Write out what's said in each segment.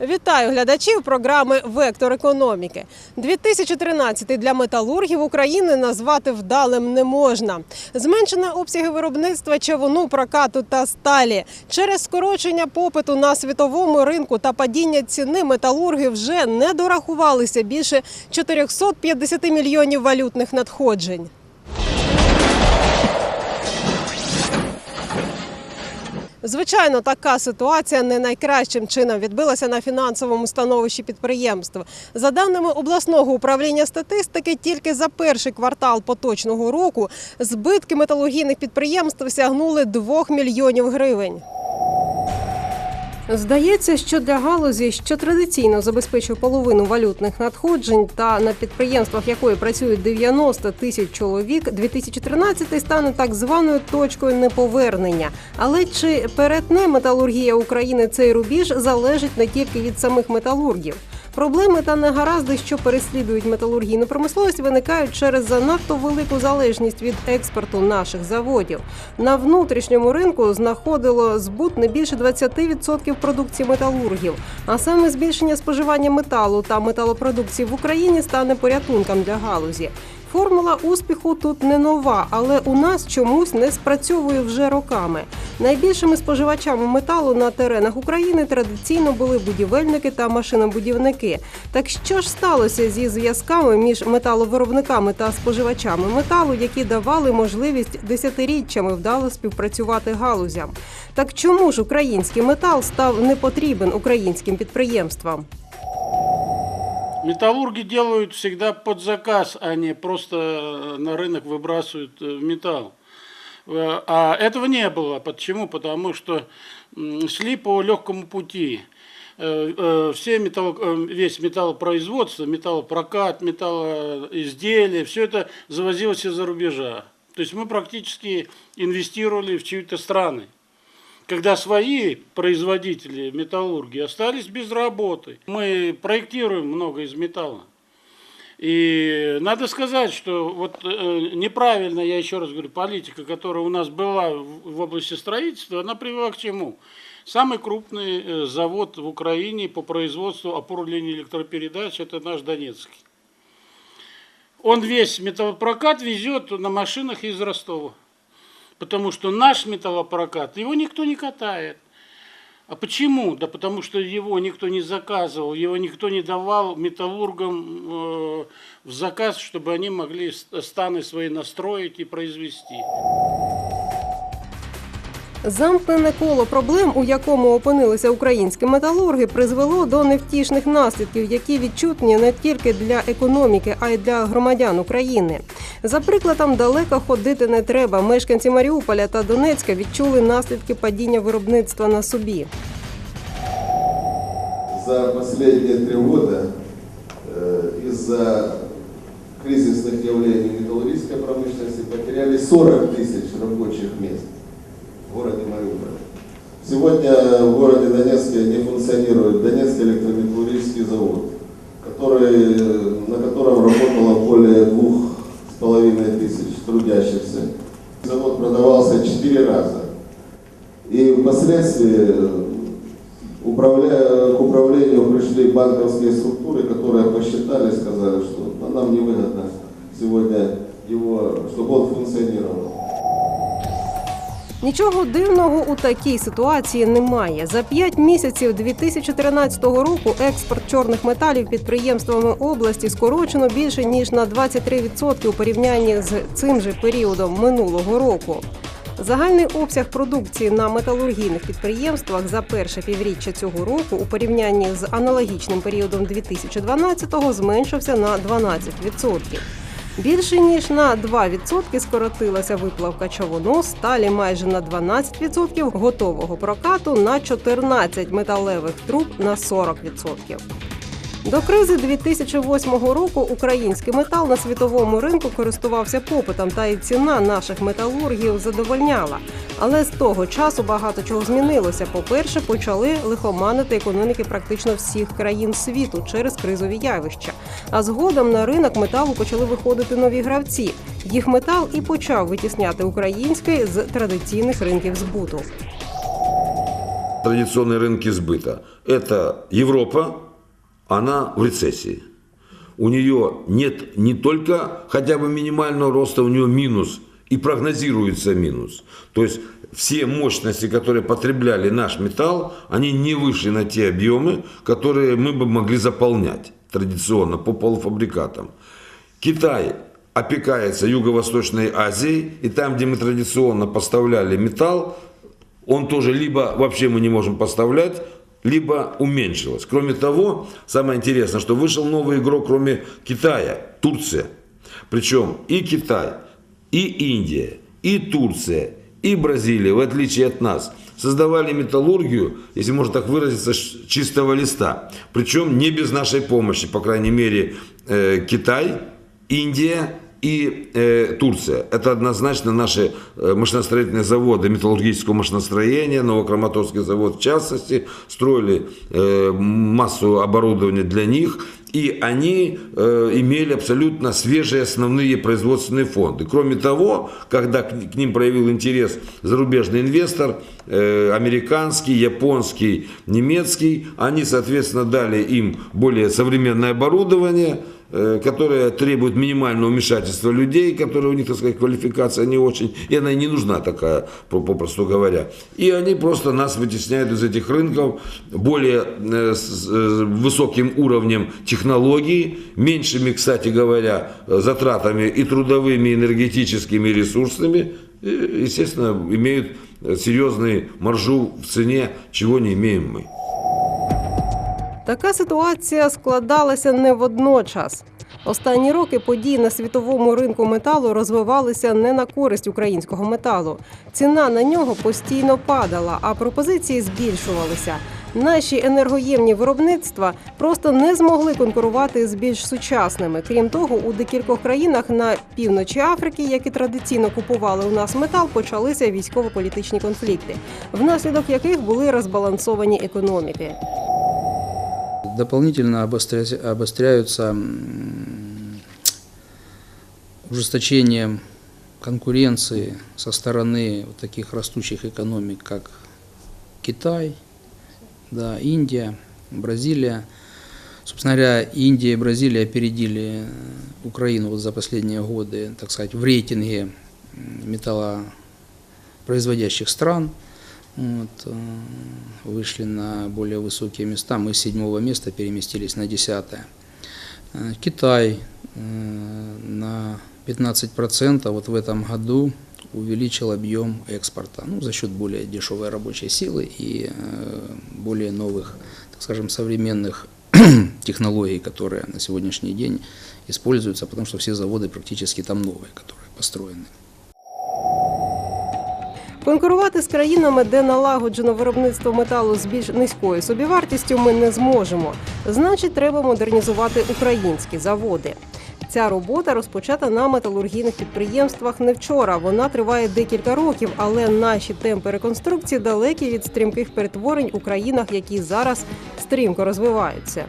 Вітаю глядачів програми Вектор економіки. 2013 для металургів України назвати вдалим не можна. Зменшено обсяги виробництва чавуну, прокату та сталі. Через скорочення попиту на світовому ринку та падіння ціни металурги вже не дорахувалися більше 450 мільйонів валютних надходжень. Звичайно, така ситуація не найкращим чином відбилася на фінансовому становищі підприємства. За даними обласного управління статистики, тільки за перший квартал поточного року збитки металургійних підприємств сягнули 2 мільйонів гривень. Здається, що для галузі, що традиційно забезпечує половину валютних надходжень, та на підприємствах якої працюють 90 тисяч чоловік, 2013 стане так званою точкою неповернення. Але чи перетне металургія України цей рубіж залежить не тільки від самих металургів. Проблеми та негаразди, що переслідують металургійну промисловість, виникають через занадто велику залежність від експорту наших заводів. На внутрішньому ринку знаходило збут не більше 20% продукції металургів. А саме збільшення споживання металу та металопродукції в Україні стане порятунком для галузі. Формула успіху тут не нова, але у нас чомусь не спрацьовує вже роками. Найбільшими споживачами металу на теренах України традиційно були будівельники та машинобудівники. Так що ж сталося зі зв'язками між металовиробниками та споживачами металу, які давали можливість десятиріччями вдало співпрацювати галузям? Так чому ж український метал став непотрібен українським підприємствам? Металлурги делают всегда под заказ, а не просто э, на рынок выбрасывают э, металл. Э, А этого не было. Почему? Потому что шли по легкому пути. Все металло, э, весь металлопроизводство, металлопрокат, металлоизделия, все это завозилось из-за рубежа. То есть мы практически инвестировали в чьи-то страны когда свои производители металлурги остались без работы. Мы проектируем много из металла. И надо сказать, что вот э, неправильно, я еще раз говорю, политика, которая у нас была в, области строительства, она привела к чему? Самый крупный э, завод в Украине по производству опор линий электропередач – это наш Донецкий. Он весь металлопрокат везет на машинах из Ростова. Потому что наш металлопрокат, его никто не катает. А почему? Да потому что его никто не заказывал, его никто не давал металлургам э, в заказ, чтобы они могли ст- станы свои настроить и произвести. Замкнене коло проблем, у якому опинилися українські металурги, призвело до невтішних наслідків, які відчутні не тільки для економіки, а й для громадян України. За прикладом далеко ходити не треба. Мешканці Маріуполя та Донецька відчули наслідки падіння виробництва на собі. За последние три года э, из-за кризисных явлений металлургической промышленности потеряли 40 тысяч рабочих мест в Городе Мариуполь. Сегодня в городе Донецке не функционирует Донецкий электрометаллургический завод, который, э, на котором работало более двух с половиной тысяч трудящихся. Завод продавался четыре раза. И впоследствии э, Управля- К управлению пришли банковские структуры, которые посчитали, сказали, что «Ну, нам невыгодно сегодня его, чтобы он функционировал. Нічого дивного у такій ситуації немає. За п'ять місяців 2013 року експорт чорних металів підприємствами області скорочено більше ніж на 23% у порівнянні з цим же періодом минулого року. Загальний обсяг продукції на металургійних підприємствах за перше півріччя цього року у порівнянні з аналогічним періодом 2012-го зменшився на 12%. Більше ніж на 2% скоротилася виплавка човуну, сталі майже на 12%, готового прокату на 14 металевих труб на 40%. До кризи 2008 року український метал на світовому ринку користувався попитом, та й ціна наших металургів задовольняла. Але з того часу багато чого змінилося. По-перше, почали лихоманити економіки практично всіх країн світу через кризові явища. А згодом на ринок металу почали виходити нові гравці. Їх метал і почав витісняти український з традиційних ринків збуту. традиционные рынки сбыта. Это Европа, она в рецессии. У нее нет не только хотя бы минимального роста, у нее минус и прогнозируется минус. То есть все мощности, которые потребляли наш металл, они не вышли на те объемы, которые мы бы могли заполнять традиционно по полуфабрикатам. Китай опекается Юго-Восточной Азией, и там, где мы традиционно поставляли металл, он тоже либо вообще мы не можем поставлять, либо уменьшилось. Кроме того, самое интересное, что вышел новый игрок, кроме Китая, Турция. Причем и Китай, и Индия, и Турция, и Бразилия, в отличие от нас, создавали металлургию, если можно так выразиться, чистого листа. Причем не без нашей помощи, по крайней мере, э, Китай, Индия и э, Турция. Это однозначно наши э, машиностроительные заводы металлургического машиностроения, Новокраматорский завод в частности, строили массу оборудования для них, и они э, имели абсолютно свежие основные производственные фонды. Кроме того, когда к, к ним проявил интерес зарубежный инвестор, э, американский, японский, немецкий, они, соответственно, дали им более современное оборудование, э, которое требует минимального вмешательства людей, которые у них, так сказать, квалификация не очень, и она не нужна такая, по- попросту говоря. И они просто нас вытесняют из этих рынков более э, э, высоким уровнем технологий, меньшими, кстати говоря, затратами и трудовыми, и энергетическими, и ресурсами, и, естественно, имеют серьезный маржу в цене, чего не имеем мы. Така ситуація складалася не водночас. Останні роки події на світовому ринку металу розвивалися не на користь українського металу. Ціна на нього постійно падала, а пропозиції збільшувалися. Наші енергоємні виробництва просто не змогли конкурувати з більш сучасними. Крім того, у декількох країнах на півночі Африки, які традиційно купували у нас метал, почалися військово-політичні конфлікти, внаслідок яких були розбалансовані економіки. Дополнительно обостря- обостряются ужесточением конкуренции со стороны вот таких растущих экономик, как Китай, да, Индия, Бразилия. Собственно говоря, Индия и Бразилия опередили э, Украину вот за последние годы, так сказать, в рейтинге металлопроизводящих стран. Вот, э, вышли на более высокие места. Мы с седьмого места переместились на десятое. Э, Китай э, на 15% вот в этом году увеличил объем экспорта ну, за счет более дешевой рабочей силы и более новых, так скажем, современных технологий, которые на сегодняшний день используются, потому что все заводы практически там новые, которые построены. Конкурувати з країнами, де налагоджено виробництво металу з більш низькою собівартістю, ми не зможемо. Значить, треба модернізувати українські заводи. Ця робота розпочата на металургійних підприємствах не вчора. Вона триває декілька років, але наші темпи реконструкції далекі від стрімких перетворень у країнах, які зараз стрімко розвиваються.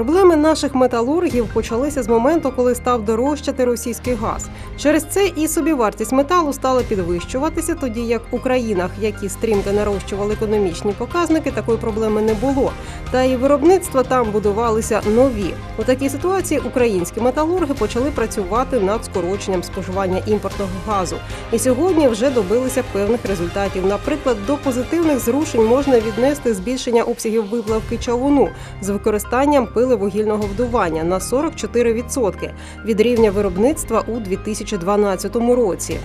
Проблеми наших металургів почалися з моменту, коли став дорожчати російський газ. Через це і собівартість металу стала підвищуватися, тоді як у країнах, які стрімко нарощували економічні показники, такої проблеми не було. Та і виробництва там будувалися нові. У такій ситуації українські металурги почали працювати над скороченням споживання імпортного газу. І сьогодні вже добилися певних результатів. Наприклад, до позитивних зрушень можна віднести збільшення обсягів виплавки чавуну з використанням пилевугільного вдування на 44% від рівня виробництва у 2012 році.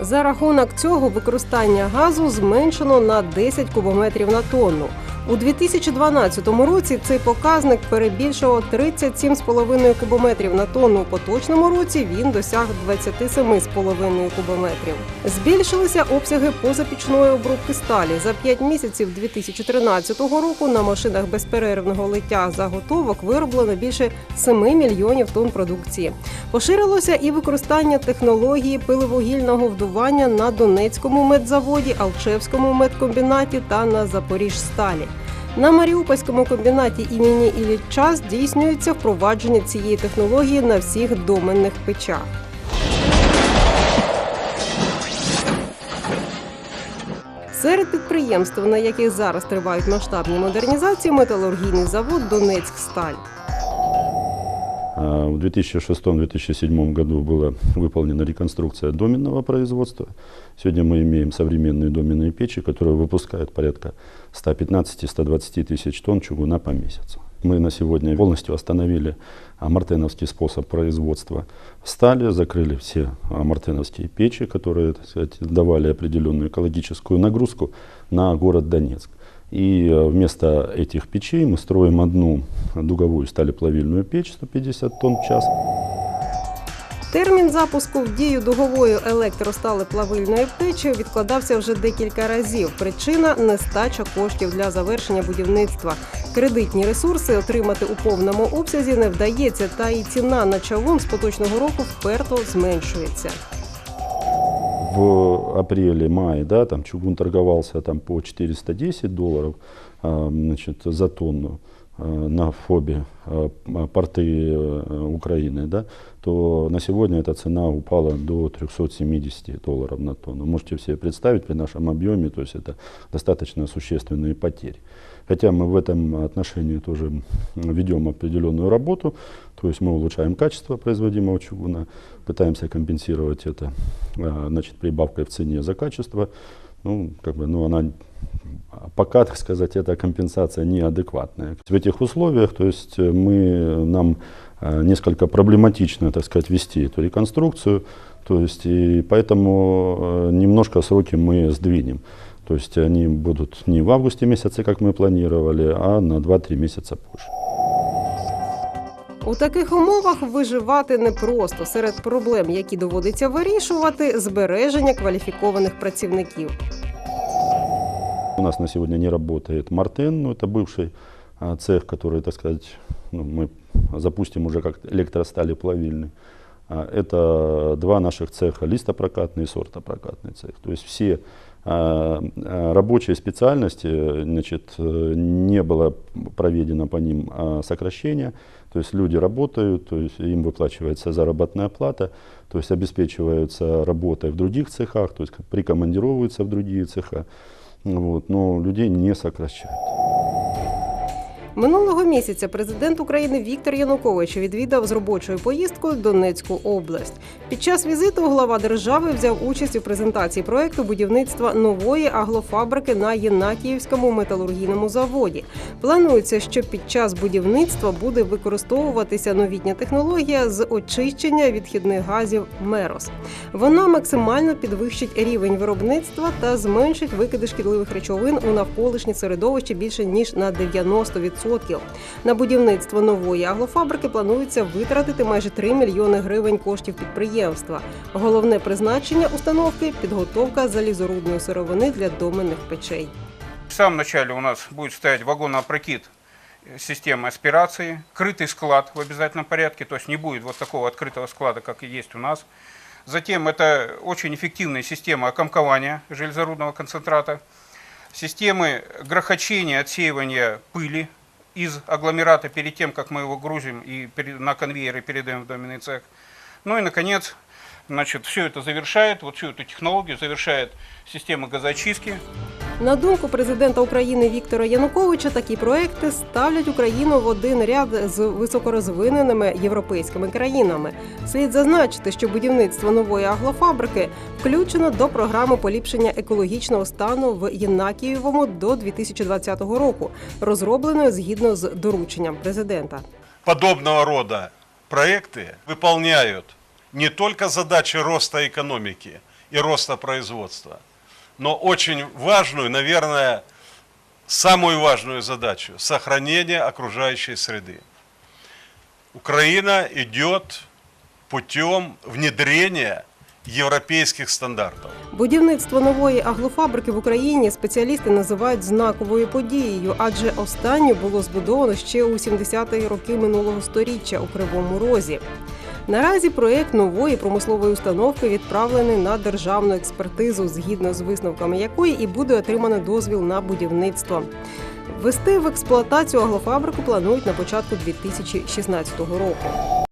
За рахунок цього використання газу зменшено на 10 кубометрів на тонну. У 2012 році цей показник перебільшував 37,5 кубометрів на тонну. У поточному році він досяг 27,5 кубометрів. Збільшилися обсяги позапічної обробки сталі. За 5 місяців 2013 року на машинах безперервного лиття заготовок вироблено більше 7 мільйонів тонн продукції. Поширилося і використання технології пиловугільного вдування на Донецькому медзаводі, Алчевському медкомбінаті та на Запоріжсталі. На Маріупольському комбінаті імені Ілліча здійснюється впровадження цієї технології на всіх доменних печах. Серед підприємств, на яких зараз тривають масштабні модернізації, металургійний завод Донецьк Сталь. В 2006-2007 году была выполнена реконструкция доменного производства. Сегодня мы имеем современные доменные печи, которые выпускают порядка 115-120 тысяч тонн чугуна по месяцу. Мы на сегодня полностью остановили а, мартеновский способ производства стали, закрыли все а, мартеновские печи, которые так сказать, давали определенную экологическую нагрузку на город Донецк. И э, вместо этих печей мы строим одну дуговую сталеплавильную печь 150 тонн в час. Термін запуску в дію дугової електросталеплавильної печі відкладався вже декілька разів. Причина нестача коштів для завершення будівництва. Кредитні ресурси отримати у повному обсязі не вдається, та і ціна на чавун з поточного року вперто зменшується. В апреле-мае да, там чугун торговался там, по 410 долларов а, значит, за тонну а, на ФОБе а, порты э, Украины, да, то на сегодня эта цена упала до 370 долларов на тонну. Можете себе представить при нашем объеме, то есть это достаточно существенные потери. Хотя мы в этом отношении тоже ведем определенную работу, то есть мы улучшаем качество производимого чугуна, пытаемся компенсировать это а, значит, прибавкой в цене за качество. Ну, как бы, ну, она пока, так сказать, эта компенсация неадекватная. В этих условиях, то есть мы, нам несколько проблематично, так сказать, вести эту реконструкцию, то есть и поэтому э, немножко сроки мы сдвинем. То есть они будут не в августе месяце, как мы планировали, а на 2-3 месяца позже. У таких умовах виживати непросто. Серед проблем, які доводиться вирішувати, збереження кваліфікованих працівників. У нас на сегодня не работает Мартен, ну, это бывший а, цех, который, так сказать, ну, мы запустим уже как электростали плавильный. А, Это два наших цеха, листопрокатный и сортопрокатный цех. То есть все а, а, рабочие специальности, значит, э, не было проведено по ним сокращения. То есть люди работают, то есть им выплачивается заработная плата, то есть обеспечиваются работой в других цехах, то есть прикомандировываются в другие цеха. Вот, но людей не сокращают. Минулого місяця президент України Віктор Янукович відвідав з робочою поїздкою Донецьку область. Під час візиту глава держави взяв участь у презентації проекту будівництва нової аглофабрики на Єнакіївському металургійному заводі. Планується, що під час будівництва буде використовуватися новітня технологія з очищення відхідних газів Мерос. Вона максимально підвищить рівень виробництва та зменшить викиди шкідливих речовин у навколишнє середовище більше ніж на 90%. На будівництво нової аглофабрики планується витратити майже 3 мільйони гривень коштів підприємства. Головне призначення установки підготовка залізорудної сировини для доменних печей. В самом начале у нас будет стоять вагоноопрокид э, системы аспирации, крытый склад в обязательном порядке, то есть не будет вот такого открытого склада, как и есть у нас. Затем это очень эффективная система окомкования железорудного концентрата, системы грохочения, отсеивания пыли из агломерата перед тем, как мы его грузим и на конвейеры передаем в доменный цех. Ну и, наконец, значит, все это завершает, вот всю эту технологию завершает система газоочистки, На думку президента України Віктора Януковича, такі проекти ставлять Україну в один ряд з високорозвиненими європейськими країнами. Слід зазначити, що будівництво нової аглофабрики включено до програми поліпшення екологічного стану в Єнакієвому до 2020 року, розробленої згідно з дорученням президента. подобного рода проекты выполняют не только задачи роста экономики и роста производства, но очень важную, наверное, самую важную задачу – сохранение окружающей среды. Украина идет путем внедрения европейских стандартов. Будівництво нової аглофабрики в Україні спеціалісти називають знаковою подією, адже останню було збудовано ще у 70-ті роки минулого століття у Кривому Розі. Наразі проект нової промислової установки відправлений на державну експертизу, згідно з висновками якої і буде отримано дозвіл на будівництво. Вести в експлуатацію аглофабрику планують на початку 2016 року.